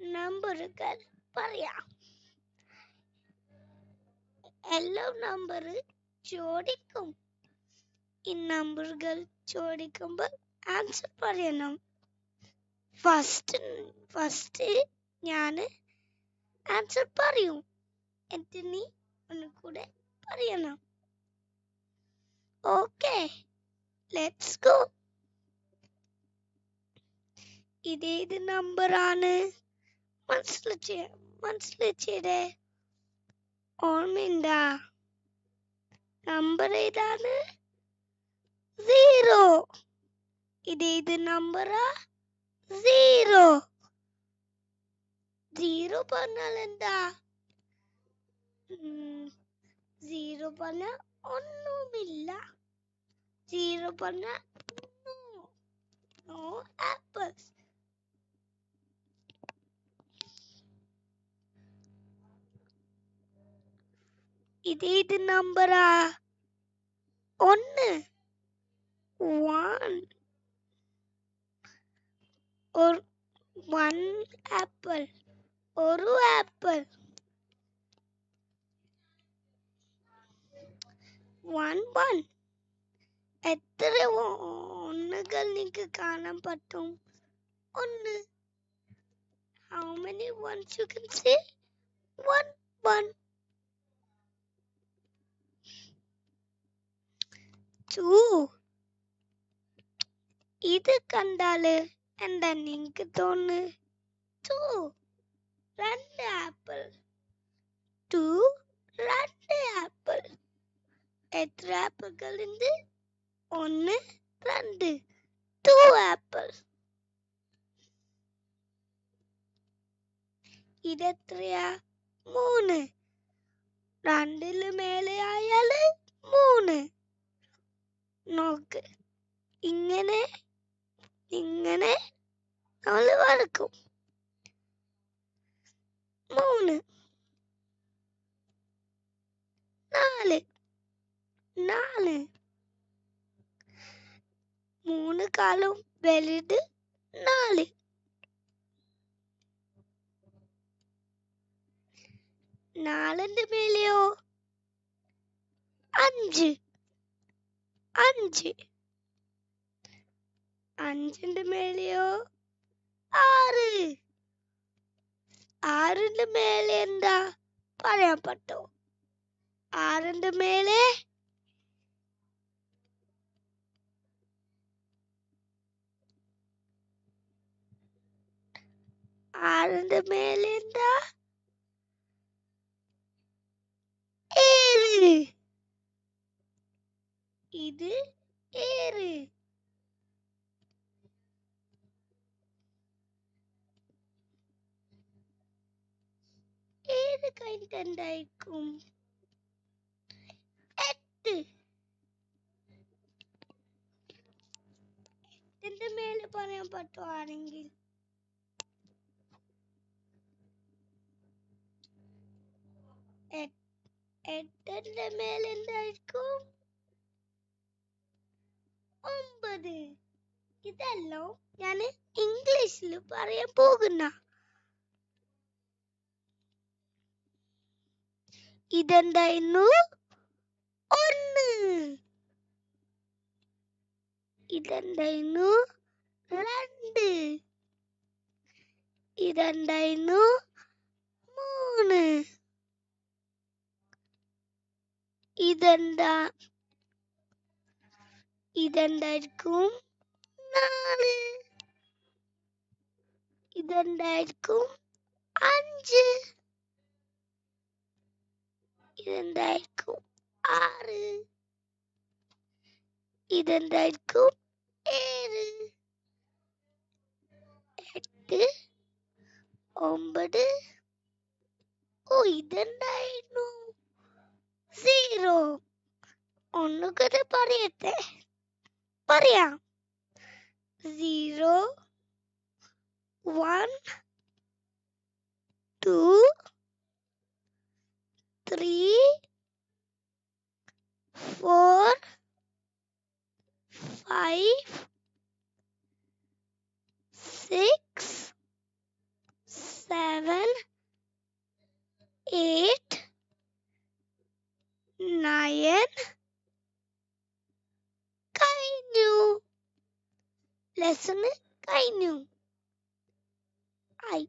നമ്പറുകൾ പറയാം. എല്ലാ നമ്പർ ചോദിക്കും. ഈ നമ്പറുകൾ ചോദിക്കുമ്പോൾ ആൻസർ പറയണം. ഫസ്റ്റ് ഫസ്റ്റ് ഞാൻ ആൻസർ പറയും. എന്നിട്ട് നീ ഒന്ന് കൂടെ പറയണം. ഓക്കെ ലെറ്റ്സ് ഗോ ഇതേത് നമ്പറാണ്. മനസ്സിലാച്ചേ? മനസ്സിലാച്ചേ ഓർമ്മയുണ്ടാ? നമ്പർ ഏതാണ്? സീറോ. ഇതേത് നമ്പറാ? സീറോ. സീറോ പറഞ്ഞാൽ എന്താ? സീറോ പറഞ്ഞ ഒന്നുമില്ല. സീറോ പറഞ്ഞ നോ. No apples. இது இது நம்பரா? ஒன்று ஒன். ஒரு ஒன் ஆப்பிள். ஒரு ஆப்பிள். One one. எத்தனை ஒன்றுகள் நீக்கு காணப்பட்டும்? ஒன்று How many ones you can see? One, one. Two. ഇത് കണ്ടാല് എന്താ നിങ്ങക്ക് തോന്നുന്നു ടു രണ്ട് ആപ്പിൾ ടു രണ്ട് ആപ്പിൾ എത്ര ആപ്പിളുകൾ ഉണ്ട് ഒന്ന് രണ്ട് ടു ആപ്പിൾ ഇതെത്രയാ മൂന്ന് രണ്ടില് മേലെ ആയാല് മൂന്ന് നോക്ക്. ഇങ്ങനെ ഇങ്ങനെ നമ്മൾ വരക്കും മൂന്ന് നാല് നാല്. മൂന്ന് കാലും വലുത് നാല്. നാലിന്റെ മേലെയോ? അഞ്ച്. അഞ്ച്. അഞ്ചിന്റെ മേലെയോ? ആറ്. ആറിന്റെ മേലെ എന്താ? പറയാൻ പറ്റോ? ആറിന്റെ മേലെ? ആറിന്റെ മേലെ എന്താ? ഏഴ്. ഇത് ഏറ്. ഏത് കഴിഞ്ഞിട്ട് എന്തായിരിക്കും? എട്ട്. എട്ടിന്റെ മേലെ പറയാൻ പറ്റുവാണെങ്കിൽ എട്ടിന്റെ മേലെ എന്തായിരിക്കും ഒമ്പത് ഇതെല്ലാം ഞാൻ ഇംഗ്ലീഷിൽ പറയാൻ പോകുന്ന. ഇതെന്തായിരുന്നു? ഒന്ന്. ഇതെന്തായിരുന്നു? രണ്ട്. ഇതെന്തായിരുന്നു? മൂന്ന്. ഇതെന്താ? ഇതെന്തായിരിക്കും? നാല്. ഇതെന്തായിരിക്കും? അഞ്ച്. ഇതെന്തായിരിക്കും? ആറ്. ഇതെന്തായിരിക്കും? ഏഴ്. എട്ട്. ഒമ്പത്. ഓ ഇതെന്തായിരുന്നു? സീറോ. ഒന്നുകൂടെ പറയട്ടെ? പറയാം. zero. One. Two. ലെസൺ കഴിഞ്ഞു ആയി